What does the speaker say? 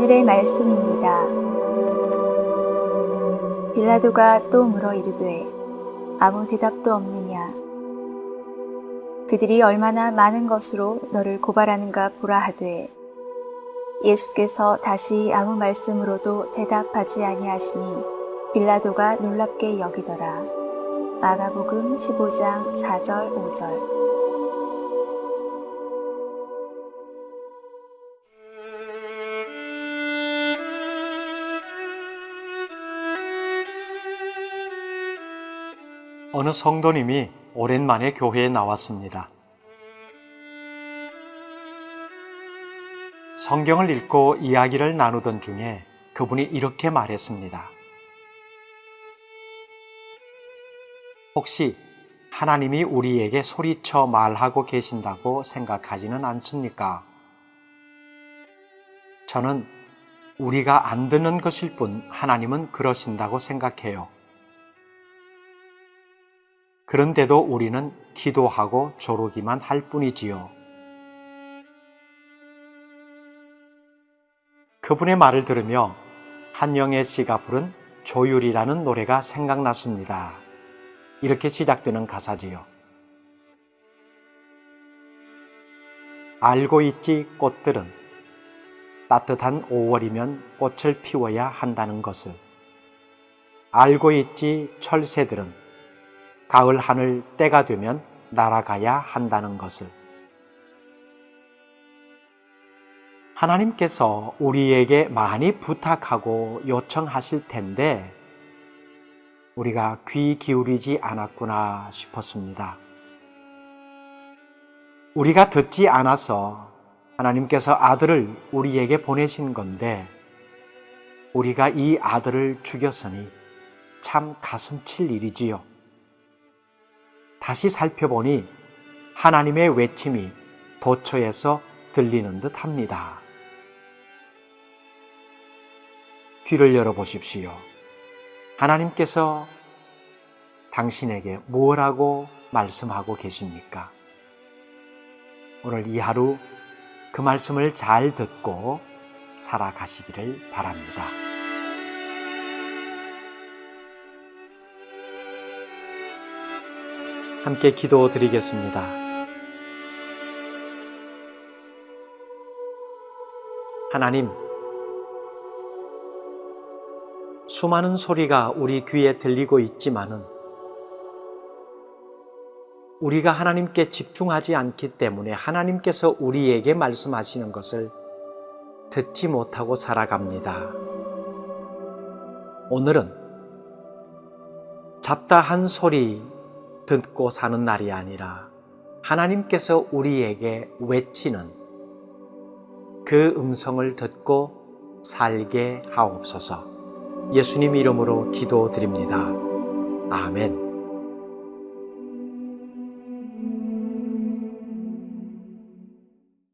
오늘의 말씀입니다. 빌라도가 또 물어 이르되 아무 대답도 없느냐 그들이 얼마나 많은 것으로 너를 고발하는가 보라 하되 예수께서 다시 아무 말씀으로도 대답하지 아니하시니 빌라도가 놀랍게 여기더라. 마가복음 15장 4절 5절 어느 성도님이 오랜만에 교회에 나왔습니다. 성경을 읽고 이야기를 나누던 중에 그분이 이렇게 말했습니다. 혹시 하나님이 우리에게 소리쳐 말하고 계신다고 생각하지는 않습니까? 저는 우리가 안 듣는 것일 뿐 하나님은 그러신다고 생각해요. 그런데도 우리는 기도하고 조르기만 할 뿐이지요. 그분의 말을 들으며 한영애 씨가 부른 조율이라는 노래가 생각났습니다. 이렇게 시작되는 가사지요. 알고 있지 꽃들은 따뜻한 5월이면 꽃을 피워야 한다는 것을. 알고 있지 철새들은 가을 하늘 때가 되면 날아가야 한다는 것을. 하나님께서 우리에게 많이 부탁하고 요청하실 텐데 우리가 귀 기울이지 않았구나 싶었습니다. 우리가 듣지 않아서 하나님께서 아들을 우리에게 보내신 건데 우리가 이 아들을 죽였으니 참 가슴 칠 일이지요. 다시 살펴보니 하나님의 외침이 도처에서 들리는 듯 합니다. 귀를 열어보십시오. 하나님께서 당신에게 뭐라고 말씀하고 계십니까? 오늘 이 하루 그 말씀을 잘 듣고 살아가시기를 바랍니다. 함께 기도 드리겠습니다. 하나님, 수많은 소리가 우리 귀에 들리고 있지만은 우리가 하나님께 집중하지 않기 때문에 하나님께서 우리에게 말씀하시는 것을 듣지 못하고 살아갑니다. 오늘은 잡다한 소리 듣고 사는 날이 아니라 하나님께서 우리에게 외치는 그 음성을 듣고 살게 하옵소서. 예수님 이름으로 기도드립니다. 아멘.